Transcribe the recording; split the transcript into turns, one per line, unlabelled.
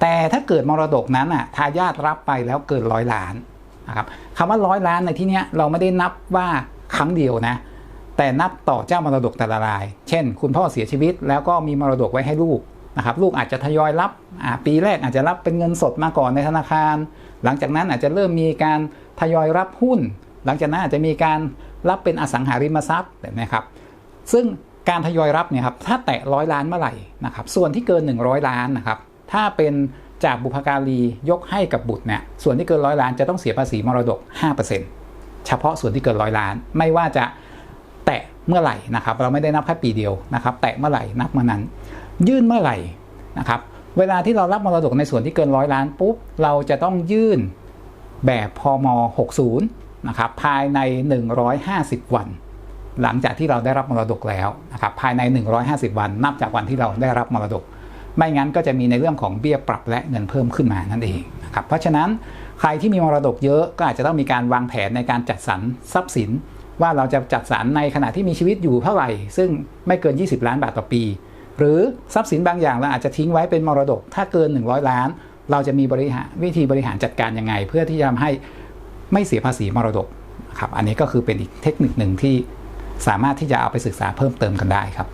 แต่ถ้าเกิดมรดกนั้นอะทายาทรับไปแล้วเกินร้อยล้านนะครับคำว่าร้อยล้านในที่นี้เราไม่ได้นับว่าครั้งเดียวนะ แต่นับต่อเจ้ามรดกแต่ละราย เช่น คุณพ่อเสียชีวิต แล้วก็มีมรดกไว้ให้ลูกนะครับลูกอาจจะทยอยรับปีแรกอาจจะรับเป็นเงินสดมาก่อนในธนาคาร หลังจากนั้นอาจจะเริ่มมีการทยอยรับหุ้น หลังจากนั้นอาจจะมีการรับเป็นอสังหาริมทรัพย์แบบนี้ครับ ซึ่งการทยอยรับเนี่ยครับถ้าแตะร้อยล้านเมื่อไหร่นะครับส่วนที่เกิน 100 ล้านนะครับ ถ้าเป็นจากบุพการียกให้กับบุตรเนี่ยส่วนที่เกินร้อยล้านจะต้องเสียภาษีมรดก 5%เฉพาะส่วนที่เกินร้อยล้าน ไม่ว่าจะแตะเมื่อไหร่นะครับ เราไม่ได้นับแค่ปีเดียวนะครับ แตะเมื่อไหร่นับเมื่อนั้น ยื่นเมื่อไหร่นะครับเวลาที่เรารับมรดกในส่วนที่เกินร้อยล้านปุ๊บเราจะต้องยื่นแบบพม 60นะครับภายใน 150 วัน หลังจากที่เราได้รับมรดกแล้วนะครับภายใน 150 วัน นับจากวันที่เราได้รับมรดก ไม่งั้นก็จะมีในเรื่องของเบี้ยปรับและเงินเพิ่มขึ้นมานั่นเองนะครับเพราะฉะนั้นใครที่มีมรดกเยอะก็อาจจะต้องมีการวางแผนในการจัดสรรทรัพย์สิน ว่าเราจะจัดสรรในขณะที่มีชีวิตอยู่เท่าไหร่ ซึ่งไม่เกิน 20 ล้านบาทต่อปี หรือทรัพย์สินบางอย่างเราอาจจะทิ้งไว้เป็นมรดกถ้าเกิน 100 ล้าน เราจะมีบริหารวิธีบริหารจัดการยังไง เพื่อที่จะทำให้ไม่เสียภาษีมรดกครับอันนี้ก็คือเป็นอีกเทคนิคหนึ่งที่สามารถที่จะเอาไปศึกษาเพิ่มเติมกันได้ครับ